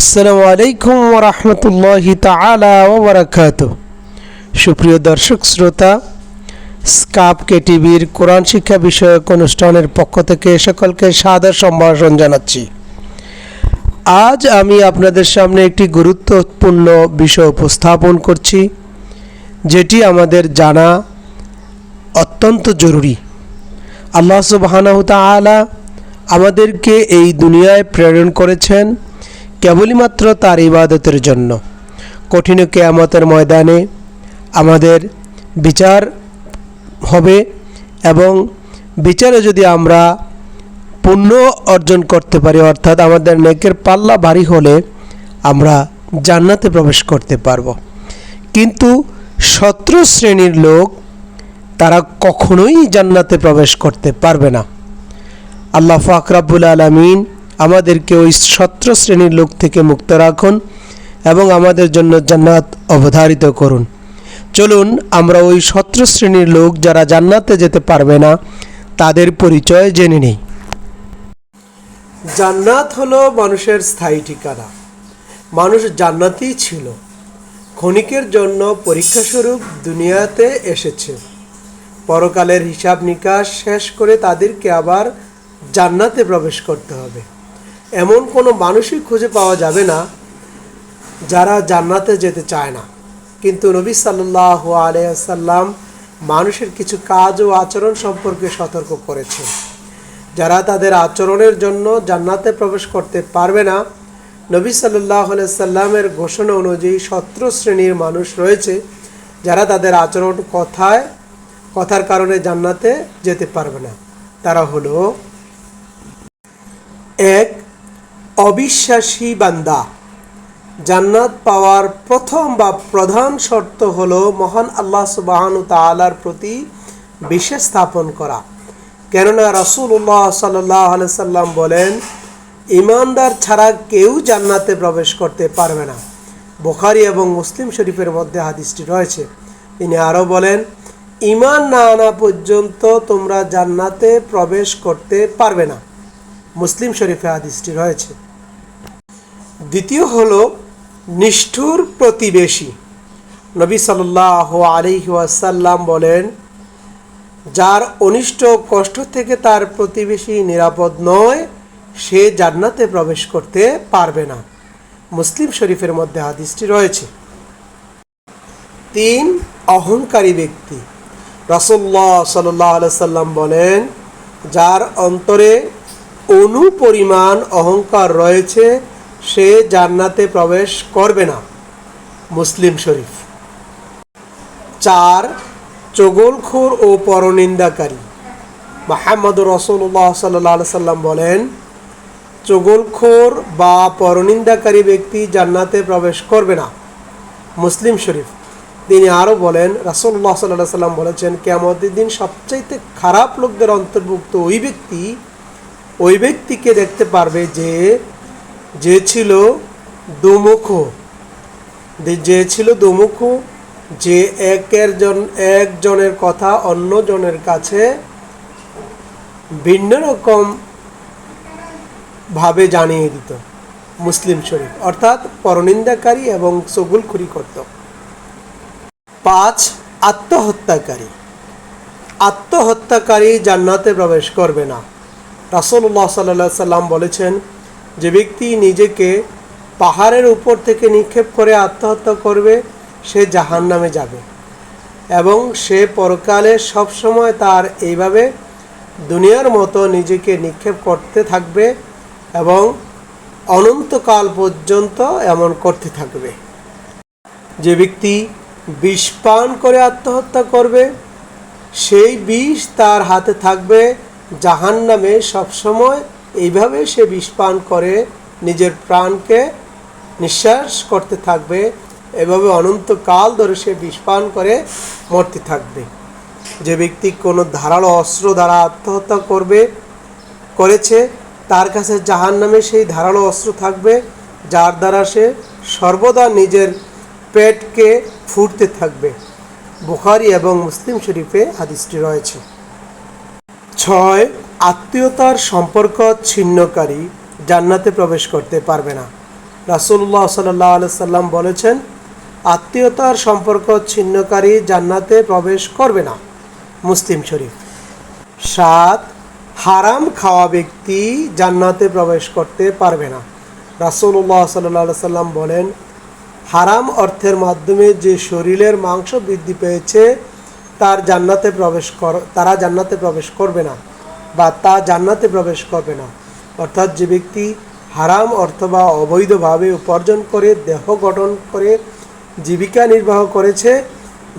আসসালামু আলাইকুম রহমতুল্লাহি তালা ওবরাকাত সুপ্রিয় দর্শক, শ্রোতা, স্কাপ কে টিভির কোরআন শিক্ষা বিষয়ক অনুষ্ঠানের পক্ষ থেকে সকলকে সাদর সম্ভাষণ জানাচ্ছি। আজ আমি আপনাদের সামনে একটি গুরুত্বপূর্ণ বিষয় উপস্থাপন করছি, যেটি আমাদের জানা অত্যন্ত জরুরি। আল্লাহ সুবহানাহু তাআলা আমাদেরকে এই দুনিয়ায় প্রেরণ করেছেন কেবলমাত্র তার ইবাদতের জন্য। কঠিন কেয়ামতের ময়দানে আমাদের বিচার হবে এবং বিচারে যদি আমরা পুণ্য অর্জন করতে পারি, অর্থাৎ আমাদের নেকের পাল্লা ভারী হলে আমরা জান্নাতে প্রবেশ করতে পারব। কিন্তু সত্র শ্রেণির লোক, তারা কখনোই জান্নাতে প্রবেশ করতে পারবে না। আল্লাহ ফাকরাবুল আলমিন আমাদেরকে ওই সত্র শ্রেণির লোক থেকে মুক্ত রাখুন এবং আমাদের জন্য জান্নাত অবধারিত করুন। চলুন, আমরা ওই সত্র শ্রেণির লোক যারা জান্নাতে যেতে পারবে না, তাদের পরিচয় জেনে নিই। জান্নাত হলো মানুষের স্থায়ী ঠিকানা। মানুষ জান্নাতই ছিল। ক্ষণিকের জন্য পরীক্ষাস্বরূপ দুনিয়াতে এসেছে। পরকালের হিসাব নিকাশ শেষ করে তাদেরকে আবার জান্নাতে প্রবেশ করতে হবে। এমন কোনো মানুষই খুঁজে পাওয়া যাবে না যারা জান্নাতে যেতে চায় না। কিন্তু নবী সাল্লাহ আলিয়াল্লাম মানুষের কিছু কাজ ও আচরণ সম্পর্কে সতর্ক করেছে যারা তাদের আচরণের জন্য জান্নাতে প্রবেশ করতে পারবে না, নবী সাল্লাহ সাল্লামের ঘোষণা অনুযায়ী সতেরো শ্রেণির মানুষ রয়েছে যারা তাদের আচরণ কথায়, কথার কারণে জান্নাতে যেতে পারবে না। তারা হলো এক অবিশ্বাসী বান্দা। জান্নাত পাওয়ার প্রথম বা প্রধান শর্ত হল মহান আল্লাহ সুবাহানু তালার প্রতি বিশ্বাস স্থাপন করা। কেননা রাসুল্লাহ সাল্লাহ সাল্লাম বলেন, ইমানদার ছাড়া কেউ জান্নাতে প্রবেশ করতে পারবে না। বোখারি এবং মুসলিম শরীফের মধ্যে হাদিসটি রয়েছে। তিনি আরও বলেন, ইমান না আনা পর্যন্ত তোমরা জান্নাতে প্রবেশ করতে পারবে না। মুসলিম শরীফে হাদিসটি রয়েছে। দ্বিতীয় হলো নিষ্ঠুর প্রতিবেশী। নবী সাল্লাহ আলিহি ওয়াসাল্লাম বলেন, যার অনিষ্ট কষ্ট থেকে তার প্রতিবেশী নিরাপদ নয়, সে জান্নাতে প্রবেশ করতে পারবে না। মুসলিম শরীফের মধ্যে হাদিসটি রয়েছে। তিন, অহংকারী ব্যক্তি। রসল্লাহ সাল্লাহ সাল্লাম বলেন, যার অন্তরে অনু পরিমাণ অহংকার রয়েছে সে জান্নাতে প্রবেশ করবে না, মুসলিম শরীফ। চার, চগলখোর ও পরনিন্দাকারী। মাহমদ রসুল্লাহ সাল্লাহ সাল্লাম বলেন, চগলখোর বা পরনিন্দাকারী ব্যক্তি জান্নাতে প্রবেশ করবে না, মুসলিম শরীফ। তিনি আরও বলেন রাসুল্লাহ সাল্লাহ সাল্লাম বলেছেন কেমতের দিন সবচাইতে খারাপ লোকদের অন্তর্ভুক্ত ওই ব্যক্তি, ওই ব্যক্তিকে দেখতে পারবে যে যে ছিল দুমুখ যে ছিল দুমুখ, যে একের জন, একজনের কথা অন্য জনের কাছে ভিন্ন রকম ভাবে জানিয়ে দিত। মুসলিম শরীফ, অর্থাৎ পরনিন্দাকারী এবং সগুলখুরি করত। পাঁচ, আত্মহত্যাকারী। আত্মহত্যাকারী জান্নাতে প্রবেশ করবে না। রাসুল্লাহ সাল্লা সাল্লাম বলেছেন যে ব্যক্তি নিজেকে পাহাড়ের উপর থেকে নিক্ষেপ করে আত্মহত্যা করবে, সে জাহান নামে যাবে। এবং সে পরকালে সবসময় তার এইভাবে দুনিয়ার মতো নিজেকে নিক্ষেপ করতে থাকবে এবং অনন্তকাল পর্যন্ত এমন করতে থাকবে। যে ব্যক্তি বিষ পান করে আত্মহত্যা করবে, সেই বিষ তার হাতে থাকবে জাহান নামে সবসময় এইভাবে সে বিষ পান করে, নিজের প্রাণকে নিঃশ্বাস করতে থাকবে। এভাবে অনন্তকাল ধরে সে বিষ পান করে মরতে থাকবে। যে ব্যক্তি কোনো ধারালো অস্ত্র দ্বারা আত্মহত্যা করবে, করেছে, তার কাছে জাহান নামে সেই ধারালো অস্ত্র থাকবে, যার দ্বারা সে সর্বদা নিজের পেটকে ফুটতে থাকবে। বুখারি এবং মুসলিম শরীফে হাদিসটি রয়েছে। ছয় আত্মীয়তার সম্পর্ক ছিন্নকারী জান্নাতে প্রবেশ করতে পারবে না। রাসুল্লাহ সাল্লাহ সাল্লাম বলেছেন, আত্মীয়তার সম্পর্ক ছিন্নকারী জান্নাতে প্রবেশ করবে না। মুসলিম শরীফ। সাত, হারাম খাওয়া ব্যক্তি জান্নাতে প্রবেশ করতে পারবে না। রাসুল্লাহ সাল্লাহ সাল্লাম বলেন, হারাম অর্থের মাধ্যমে যে শরীরের মাংস বৃদ্ধি পেয়েছে তার জান্নাতে প্রবেশ কর, তারা জান্নাতে প্রবেশ করবে না বা তা জান্নাতে প্রবেশ করবে না। অর্থাৎ যে ব্যক্তি হারাম অথবা অবৈধভাবে উপার্জন করে, দেহ গঠন করে, জীবিকা নির্বাহ করেছে,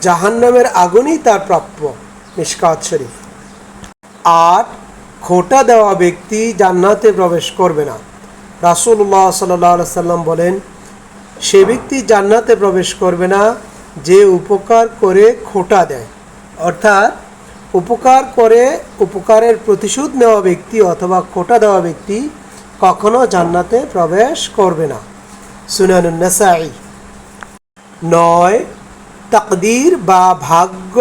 জাহান্নামের আগুনই তার প্রাপ্য নিষ্কাত শরীফ। আর খোটা দেওয়া ব্যক্তি জান্নাতে প্রবেশ করবে না। রাসুল্লাহ সাল্লাহ সাল্লাম বলেন, সে ব্যক্তি জান্নাতে প্রবেশ করবে না, যে উপকার করে খোটা দেয়। অর্থাৎ উপকার করে উপকারের প্রতিশোধ নেওয়া ব্যক্তি অথবা খোটা দেওয়া ব্যক্তি কখনো জান্নাতে প্রবেশ করবে না। সুনানুন্নাসাই নয়, তাকদির বা ভাগ্য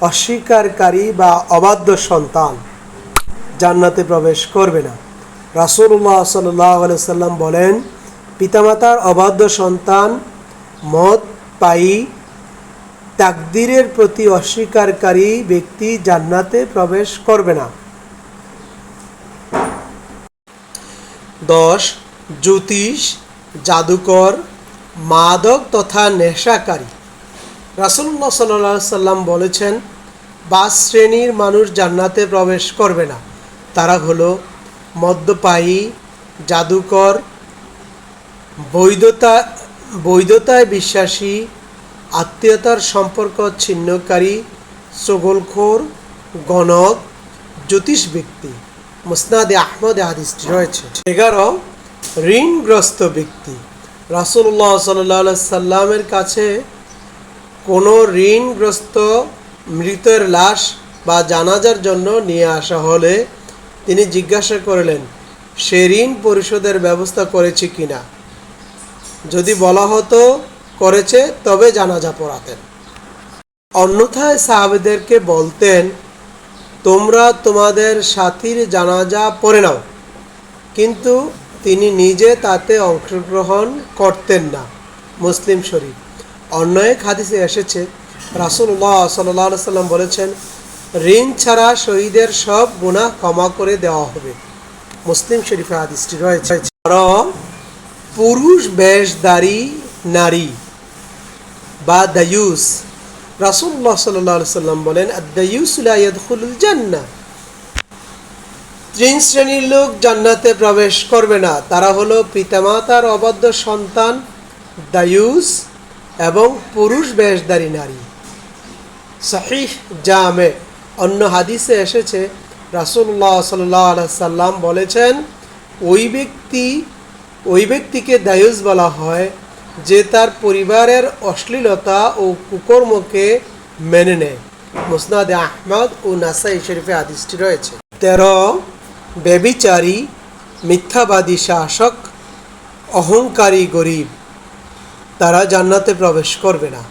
অস্বীকারী বা অবাধ্য সন্তান জান্নাতে প্রবেশ করবে না। রাসুল্লাহ সাল্লাহ সাল্লাম বলেন, পিতামাতার অবাধ্য সন্তান মদ পাই তাকদিরের প্রতি অস্বীকারী ব্যক্তি জান্নাতে প্রবেশ করবে না। দশ, জ্যোতিষ, জাদুকর, মাদক তথা নেশাকারী। রাসুল্লাহ সাল্লাহ সাল্লাম বলেছেন বাস শ্রেণির মানুষ জান্নাতে প্রবেশ করবে না। তারা হলো মদ্যপায়ী, জাদুকর, বৈধতা, বৈধতায় বিশ্বাসী আত্মীয়তার সম্পর্ক ছিন্নকারী সগলখোর গণক, জ্যোতিষ ব্যক্তি। মুসনাদে আহমদে হাদিসটি রয়েছে। এগারো, ঋণগ্রস্ত ব্যক্তি। রাসুল্লাহ সাল্লাহ সাল্লামের কাছে কোনো ঋণগ্রস্ত মৃতের লাশ বা জানাজার জন্য নিয়ে আসা হলে তিনি জিজ্ঞাসা করলেন, সে ঋণ পরিশোধের ব্যবস্থা করেছে কিনা? যদি বলা হতো করেছে, তবে জানাজা পড়াতেন। অন্যথায় সাহাবেদেরকে বলতেন, তোমরা তোমাদের সাথীর জানাজা পড়ে নাও। কিন্তু তিনি নিজে তাতে অংশগ্রহণ করতেন না। মুসলিম শরীফ, অন্য এক হাদিসে এসেছে রাসুল্লাহ সাল্লাহ সাল্লাম বলেছেন, ঋণ ছাড়া শহীদের সব গুণা ক্ষমা করে দেওয়া হবে। মুসলিম শরীফে হাদিসটি রয়েছে পুরুষ বেশধারী নারী বা দায়ুস রাসুল্লাহ সাল্লাহ সাল্লাম বলেন জান্না তিন শ্রেণির লোক জান্নাতে প্রবেশ করবে না। তারা হলো পিতামাতার অবাধ্য সন্তান দায়ুস এবং পুরুষ বেশধারী নারী। সাহিহ জামে। অন্য হাদিসে এসেছে রাসুল্লাহ সাল্লাহ সাল্লাম বলেছেন, ওই ব্যক্তি, ওই ব্যক্তিকে দায়ুস বলা হয় যে তার পরিবারের অশ্লীলতা ও কুকর্মকে মেনে নেয়। মুসনাদে আহমদ ও নাসাই শরীফে হাদিসটি রয়েছে। তেরো, ব্যবিচারী, মিথ্যাবাদী শাসক, অহংকারী গরিব। তারা জান্নাতে প্রবেশ করবে না।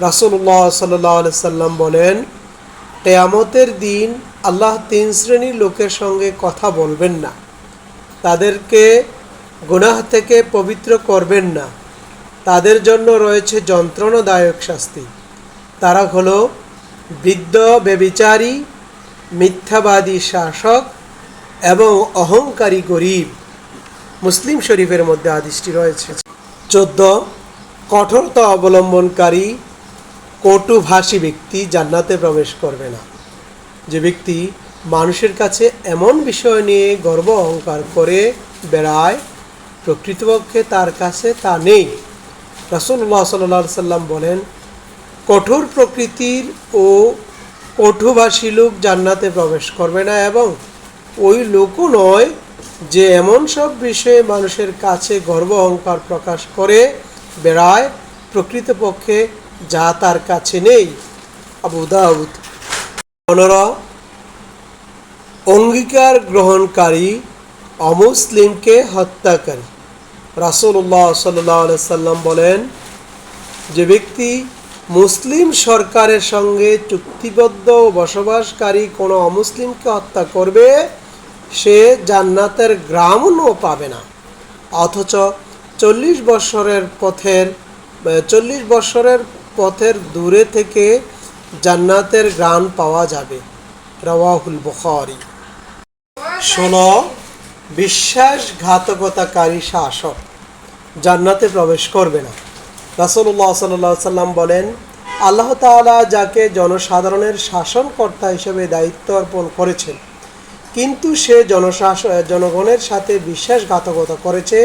রাসুল্লাহ সাল্লাহ সাল্লাম বলেন, কেয়ামতের দিন আল্লাহ তিন শ্রেণির লোকের সঙ্গে কথা বলবেন না। তাদেরকে গুনাহ থেকে পবিত্র করবেন না। তাদের জন্য রয়েছে যন্ত্রণাদায়ক শাস্তি। তারা হলো বৃদ্ধ, বেবিচারী, মিথ্যাবাদী শাসক এবং অহংকারী গরিব। মুসলিম শরীফের মধ্যে আদিষ্টি রয়েছে। চোদ্দ, কঠোরতা অবলম্বনকারী কটুভাষী ব্যক্তি জান্নাতে প্রবেশ করবে না। যে ব্যক্তি মানুষের কাছে এমন বিষয় নিয়ে গর্ব অহংকার করে বেড়ায়, প্রকৃতপক্ষে তার কাছে তা নেই। রাসুল্লাহ সাল্লা সাল্লাম বলেন, কঠোর প্রকৃতির ও কঠুভাষী লোক জান্নাতে প্রবেশ করবে না এবং ওই লোকও নয় যে এমন সব বিষয়ে মানুষের কাছে গর্ব অহংকার প্রকাশ করে বেড়ায় প্রকৃতপক্ষে যা তার কাছে নেই। আবু দাউদ অঙ্গীকার গ্রহণকারী অমুসলিমকে হত্যাকারী রাসুল্লাহ সাল্লাহ সাল্লাম বলেন, যে ব্যক্তি মুসলিম সরকারের সঙ্গে চুক্তিবদ্ধ বসবাসকারী কোনো অমুসলিমকে হত্যা করবে, সে জান্নাতের গ্রামও পাবে না। অথচ চল্লিশ বৎসরের পথের, চল্লিশ বৎসরের পথের দূরে থেকে জান্নাতের গ্রাম পাওয়া যাবে। রওয়াহুল বুখারী। ষোলো, বিশ্বাসঘাতকতাকারী শাসক। জান্নাতে প্রবেশ করবে না। রাসুল্লাহ সাল্লাহ সাল্লাম বলেন, আল্লাহ তাআলা যাকে জনসাধারণের শাসনকর্তা হিসেবে দায়িত্ব অর্পণ করেছেন, কিন্তু সে জনশাস, জনগণের সাথে বিশ্বাসঘাতকতা করেছে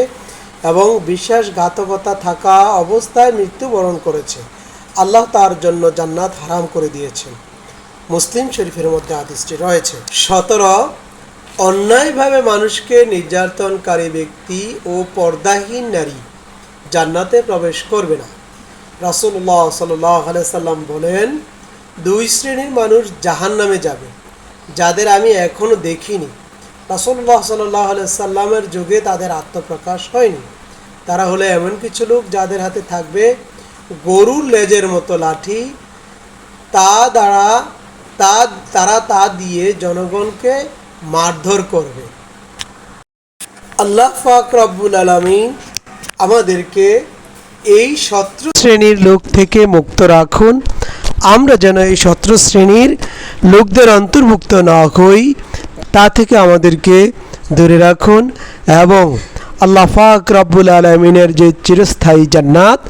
এবং বিশ্বাসঘাতকতা থাকা অবস্থায় মৃত্যুবরণ করেছে। আল্লাহ তার জন্য জান্নাত হারাম করে দিয়েছেন। মুসলিম শরীফের মধ্যে হাদিসটি রয়েছে। সতেরো অন্যায়ভাবে মানুষকে নির্যাতনকারী ব্যক্তি ও পর্দাহীন নারী জান্নাতে প্রবেশ করবে না। রাসুল্লাহ সাল্লাম বলেন, দুই শ্রেণির মানুষ জাহান্নামে যাবে, যাদের আমি এখনও দেখিনি। রাসুল্লাহ সাল্লাহ সাল্লামের যুগে তাদের আত্মপ্রকাশ হয়নি। তারা হলো এমন কিছু লোক যাদের হাতে থাকবে গরুর লেজের মতো লাঠি, তা দ্বারা, তা, তারা তা দিয়ে জনগণকে মারধর করবে। আল্লাহ পাক রব্বুল আলমিন আমাদেরকে এই শত্রু শ্রেণির লোক থেকে মুক্ত রাখুন। আমরা যেন এই শত্রু শ্রেণির লোকদের অন্তর্ভুক্ত না হই, তা থেকে আমাদেরকে দূরে রাখুন এবং আল্লাহ পাক রব্বুল আলমিনের যে চিরস্থায়ী জান্নাত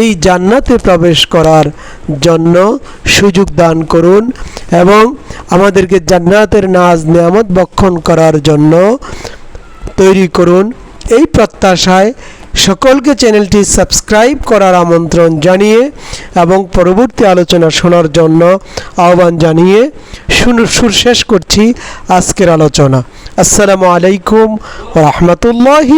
এই জান্নাতে প্রবেশ করার জন্য সুযোগ দান করুন এবং আমাদেরকে জান্নাতের নাজ নিয়ামত বক্ষণ করার জন্য তৈরি করুন। এই প্রত্যাশায় সকলকে চ্যানেলটি সাবস্ক্রাইব করার আমন্ত্রণ জানিয়ে এবং পরবর্তী আলোচনা শোনার জন্য আহ্বান জানিয়ে সুর শেষ করছি আজকের আলোচনা। আসসালামু আলাইকুম রহমতুল্লাহ